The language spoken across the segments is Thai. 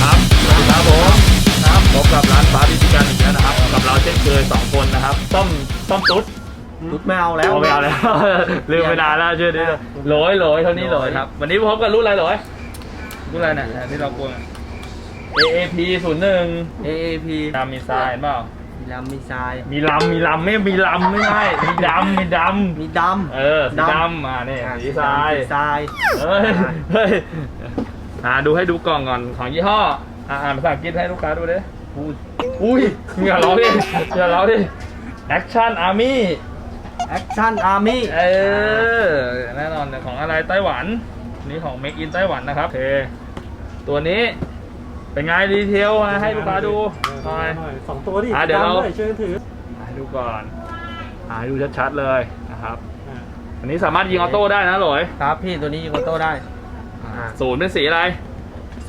ครับสวัสดีครับผมครับพบกับร้านฟ้าดิจิกันอีกแล้วนะครับ กับเราเช่นเคยสองคนนะครับ ต้มต้มตุ๊ดรุดไม่เอาแล้ว เอาไม่เอาแล้ว ลืมไปนานแล้วชื่อนี้โหลยโหลยเท่านี้โหลยครับ วันนี้พบกับรุ่นอะไรโหลยรุ่นอะไรเนี่ยที่เรากลัว AAP 0 1 AAP ตามมีทรายเปล่ามี ลำมีทราย มีลำมีลำไม่มีลำไม่ใช่มีดำมีดมีดำเออสีดำดำมาเนี่ยำสีทรายสีทรายเฮ้ยเฮ้ยอ่าดูให้ดูกล่องก่อนของยี่ห้ออ่าอ่านภาษาอังกฤษให้ลูกค้าดูดิอุ้ยอุ้ยอย่าร้องดิอย่าร้องดิ Action Army แอคชั่นอาร์มี่เออแน่นอนของอะไรไต้หวัน นี่ของ Make in ไต้หวันนะครับโอเคตัวนี้ เป็นไงดีเทลมาให้ลูกค้าดูหน่อย สองตัวดิอะเดี๋ยวเราตมช่วยกันถือให้ดูก่อนอ่าให้ดูชัดๆเลยนะครับอะอันนี้สามารถยิงออโต้ได้นะหลอยครับพี่ตัวนี้ยิงออโต้ได้ศูนย์เป็นสีอะไร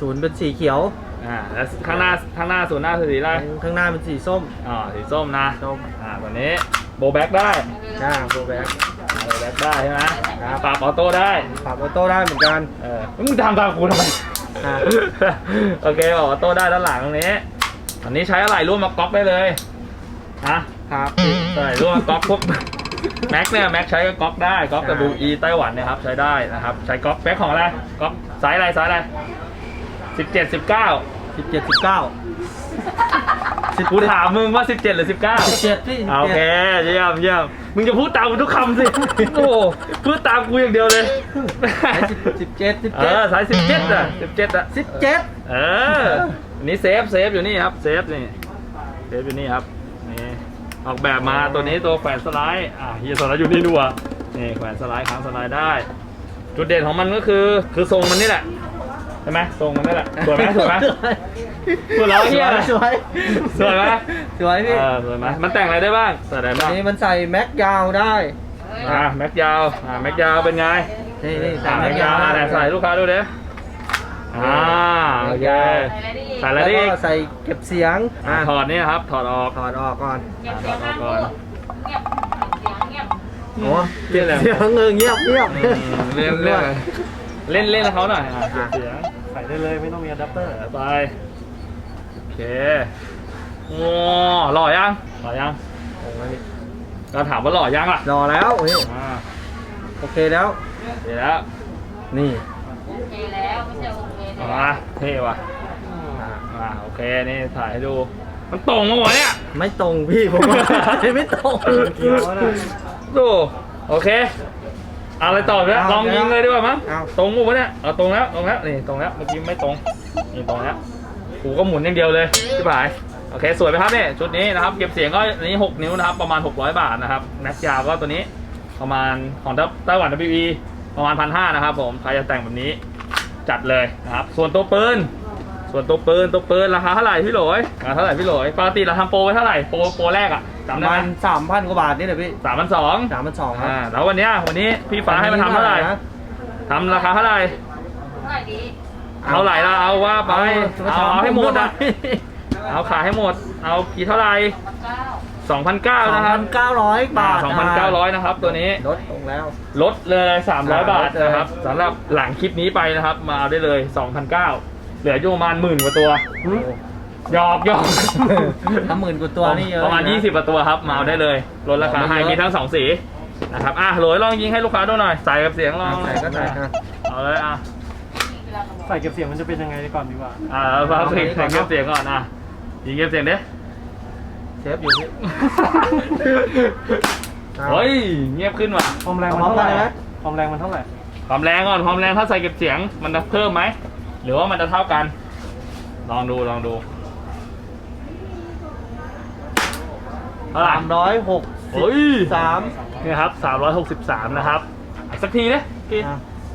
ศูนย์เป็นสีเขียว อ่าแล้วข้างหน้าข้างหน้าศูนย์หน้าคือสีอะไรข้างหน้าเป็นสีส้มอ่าสีส้มนะส้มอ่าตัวนี้โบแบ็กได้หน้าโบแบ็กโบแบ็กได้ใช่ไหมปรับออโต้ได้ปรับออโต้ได้เหมือนกันเออมึงทำตามกูทำไม อ่าโอเคออกออโต้ได้ด้านหลังตรงนี้ อันนี้ใช้อะไรร่วมมาก๊อกได้เลยฮะครับใช่ร่วมมาก๊อกพวกแม็กเนี่ยแม็กใช้ก็ก๊อกได้ก๊อกใช่ WE ไต้หวันเนะครับใช้ได้นะครับใช้ก๊อกแม็กของอะไรก๊อกไซส์อะไรไซส์อะไรสิบเจ็ดสิบเก้าสิบเจ็ดสิบเก้า กูถามมึงว่าสิบเจ็ดหรือสิบเก้าสิบเจ็ดพี่โอเคเยี่ยมเยี่ยมมึงจะพูดตามกูทุกคำสิ โอ้โหพูดตามกูอย่างเดียวเลยสิบเจ็ดสิบเอเจ็ดอสายสิบเจ็ดอะสิบเจ็ดอะ สิบเจ็ดเอออันนี้เซฟเซฟอยู่นี่ครับ เซฟนี่ เซฟอยู่นี่ครับ นี่ ออกแบบมาตัวนี้ตัวแขวนสไลด์ อะเฮียสไลด์อยู่นี่ดูอะนี่แขวนสไลด์ค้างสไลด์ได้ จุดเด่นของมันก็คือ คือทรงมันนี่แหละ ใช่ไหมทรงมันนี่แหละสวยไหมสวยไหมหัวเราะเหี้ยอะไรสวยสวยไหมสวยพี่เออสวยไหมมันแต่งอะไรได้บ้างใส่อะไรอับ้างนนี้มันใส่แม็กยาวได้ อะแม็กยาวอะแม็กยาวเป็นไงนี่นี่ใส่อะแม็แม็กกยายาววอะไหนได้ใส่ลูกค้าดูดิอ่าโอเคใส่อะไรแล้วดิก็ใส่เก็บเสียงอะถอดนี่นะครับถอดออกถอดออกก่อนเก็บเสียงห้ามพูดเงียบเสียงเงียบโอ้เล่นอะไรเสียงเออเงียบเงียบอืมเล่นเล่นอะไรเล่นเล่นกับเขาหน่อยอะเก็บเสียงใส่ได้เลยไม่ต้องมีอะแดปเตอร์ไป โอเคโอ้หล่อยังหล่อยังเราถามว่าหล่อยังล่ะรอแล้วเฮ้ยอ่าโอเคแล้ว เดี๋ยวแล้วนี่โอเคแล้วไม่ใช่โอเคเอาแล้ว มาเท่ว่ะอ่าโอเคนี่ถ่ายให้ดู มันตรงมาวะเนี่ย ไม่ตรงพี่ผมว่าไม่ตรง เกี่ยวนะ ดูโอเคเอาอะไรต่อเนี่ยเอาลองยิงเลยดีกว่ามั้งเอาตรงมั้เนี่ยเอาตรงแล้วตรงแล้วนี่ตรงแล้วเมื่อกี้ไม่ตรงนี่ตรงแล้วกูก็หมุนอย่างเดียวเลยพี่ผายโอเคสวยไหมครับเนี่ยชุดนี้นะครับเก็บเสียงก็อันนี้6นิ้วนะครับประมาณ600บาทนะครับแม็กยาวก็ตัวนี้ประมาณของไต้หวัน WE ประมาณพันห้านะครับผมใครจะแต่งแบบนี้จัดเลยนะครับ ส่วนตัวปืนส่วนตัวปืนตัวปืนราคาเท่าไหร่พี่โหลยราคาเท่าไหร่พี่โหลยปกติเราทำโปรไว้เท่าไหร่โปรโปรแรกอะป จำระได้มาไหมณสามพันกว่าบาทนี่แหละพี่สามพันสองสามพันสองครับอ่าแล้ววันเนี้ยวันนี้พี่ฟ้าให้มาทำเท่าไหร่นะทำราคาเท่าไหร่ เท่าไหร่ดีเท่าไหร่ละเอาว่าไปเอาเอาเอาให้หมดอะเอาเอาขายให้หมด เอากี่เท่าไหร่พันเก้า2,900สองนะครัพับนเก้าร้อยบาทสองพันเก้าร้อยนะครับ ตัวนี้ลดลงแล้ว ลดเลย 300 บาทลดเลยนะครับสำหรับหลังคลิปนี้ไปนะครับ มาเอาได้เลย 2,900เหลืออยู่ประมาณหมื่นกว่าตัว หยอกหยอกถ้าหมื่นกว่าตัวนี่เยอะประมาณน20กว่าตัวครับมาเอาได้เลยลดราคาให้ไม่เยอะมีทั้งสองสีนะครับอะโหลยลองยิงให้ลูกค้าดูหน่อยใส่กับเสียงลองใส่ก็ใส่ครับเอาเลยอะเวลาเราใส่เก็บเสียงมันจะเป็นยังไงก่อนดีกว่า อ่าฟังเพลงเอาเสียงไปก่อนเนอะเสียงก่อนนะยิงเก็บเสียงดิเซฟอยู่พี่เฮ้ยเงียบขึ้นว่ะความแรงมันพร้อมเท่ากัไหนร่เลยไหมความแรงมันเท่าไหร่ความแรงก่อนความแรงถ้าใส่เก็บเสียงมันจะเพิ่มไหมหรือว่ามันจะเท่ากัน ลองดูลองดู ท่าไหร่สามร้อยหกเฮ้ยสามนี่ครับ 363 นะครับอีกสักทีดิกี่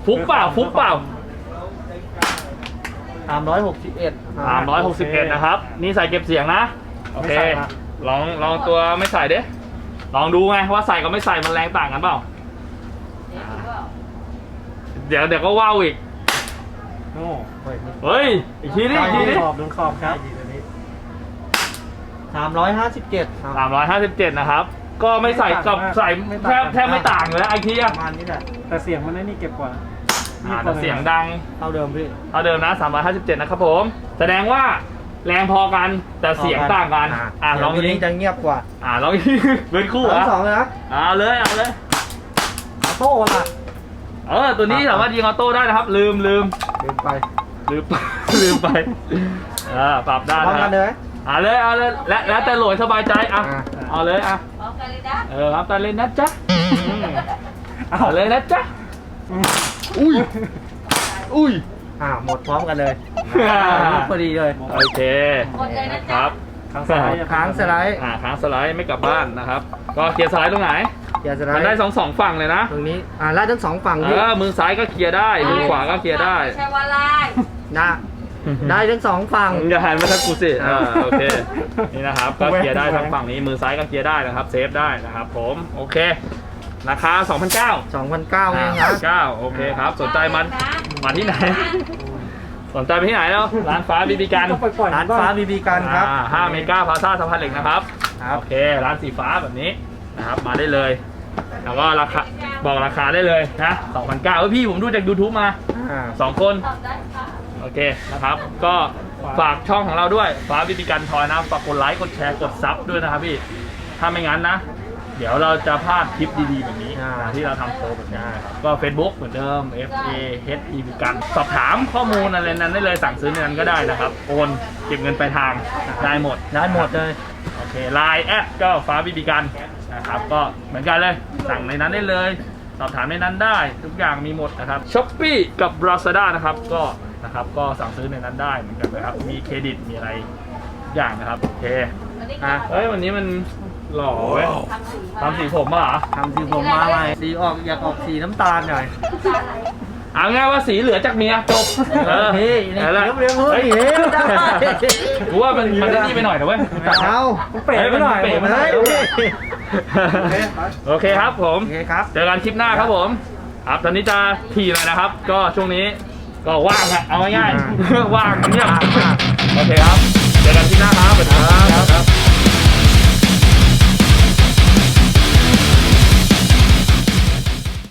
ฟุกเปล่าฟุกเปล่าสามร้อยหกสิบเอ็ด361 นะครับ นี่ใส่เก็บเสียงนะ โอเคไม่ใส่นะลองลองตัวไม่ใส่ดิลองดูไงว่าใส่กับไม่ใส่มันแรงต่างกันเปล่า เดี๋ยวก็เดี๋ยวเดี๋ยวก็ว้าวอีก โอ้เฮ้ย อีกทีดิอีกโดทีนดิขอบโดนขอบครับ สามร้อยห้าสิบเจ็ดสามร้อยห้าสิบเจ็ดนะครับ ก็ไม่ใส่กับใส่แทบแทบไม่ต่างอยู่แล้วไอทีปอะระมาณนี้แหละแต่เสียงมันไอ้นี่เก็บกว่าอ่าแต่เสียงดังเท่าเดิมพี่เท่าเดิมนะ 357 นะครับผม แสดงว่าแรงพอกันแต่เสียงต่างกัน อ่าลองตัวยินี้งจะเงียบกว่าอ่าลองยิงเป็นคู่เหรทั้อะงสองเลยนะเอาเลยเอาเลยโต้ล่ะเออ ตัวนี้สามารถยิงออโต้ได้นะครับ ลืมลืมเดินไปลืม ลืมไปอ่าปรับได้พร้อมนะคกัรับนเลย เอาเลยเอาเลยและแล้วแต่โหลดสบายใจอะอะ เอาเลยอะพร้อมกันเลยนะเออครับตาเล่นนะจ๊ะอืมเอาเลยนะจ๊ะอุ้ย อุ้ย อ่าหมดพร้อมกันเลยอ่าพอดีเลยโอเคหมดเลยนะคจ๊ะรับค้างสไลด์อะค้างสไลด์อ่าค้างสไลด์ไม่กลับบ้านนะครับ ก็เคลียร์สไลด์ตรงไหนอย่าสไลมันด์ได้สองสองฝั่งเลยนะตรงนี้อ่าไล่ทั้งสองฝั่งเอพี่อมือซ้ายก็เคลียร์ได้มือขวาก็เคลียร์ได้ ไม่ใช่ว่าไล่นะ ได้ทั้งสองฝั่งมึงอย่าหันมาทักกูสิอ่าอ่าโอเคนี่นะครับก็เคลียร์ได้ทั้งฝั่งนี้มือซ้ายก็เคลียร์ได้นะครับเซฟได้นะครับผมโอเคราคา2,900 2,009เองนะเก้าโอเคครับ สนใจมันมาที่ไหน สนใจไปที่ไหนแล้วร้านฟ้าบีบีกันต้องปล่อยๆร้านบ้งฟ้าบีบีกันครับอ่าห้าเมกาพาซาสะพานเหล็กนะครับครับโอเค ร้านสีฟ้าแบบนี้นะครับมาได้เลย แล้วก็ราคาบอกราคาได้เลยนะ2,900เอ้ยพี่ผมดูจาก YouTube มาอ่า2คนตอบได้ค่ะ โอเคนะครับ ก็ฝากช่องของเราด้วยฟ้าบีบีกันทอยนะฝากกดไลค์กดแชร์กดซับด้วยนะครับพี่ถ้าไม่งั้นนะ เดี๋ยวเราจะพลาดคลิปดีๆแบบนี้อ่าที่เราทำโชว์แบบนี้นะครับก็ Facebook เหมือนเดิม F A H E บีกันสอบถามข้อมูลอะไรนั้นได้เลยสั่งซื้อในนั้นก็ได้นะครับ โอนเก็บเงินปลายทางได้หมดได้หมดเลยโอเคไลน์แอดก็ฟ้าบีบีกันนะครับก็เหมือนกันเลยสั่งในนั้นได้เลย สอบถามในนั้นได้ ทุกอย่างมีหมดนะครับช้อปปี้กับ Lazada นะครับก็ นะครับ ก็สั่งซื้อในนั้นได้เหมือนกันนะครับ มีเครดิตมีอะไรทุกอย่างนะครับโอเควันนี้อะเฮ้ยวันนี้มันหล่อเว้ยทำสีทำสีผมมาเหรอทำสีผมมาใหม่สีออกอยากออกสีน้ำตาลหน่อยเอาง่ายว่าสีเหลือจากเมียจบเออพี่นี่อาละเลี้ยงเฮ้ยเฮ้ยได้กูว่ามันมันนี่ไปหน่อยนะเว้ยเอาเป๋ไปหน่อยเป๋ไปหน่อยเฮ้ยโอเคครับผมโอเคครับเจอกันคลิปหน้าครับผมครับตอนนี้จะถี่หน่อยนะครับ ก็ช่วงนี้ ก็ว่างอะเอาง่ายๆว่างเนี่ยโอเคครับ เจอกันที่หน้าครับสวัสดีครับ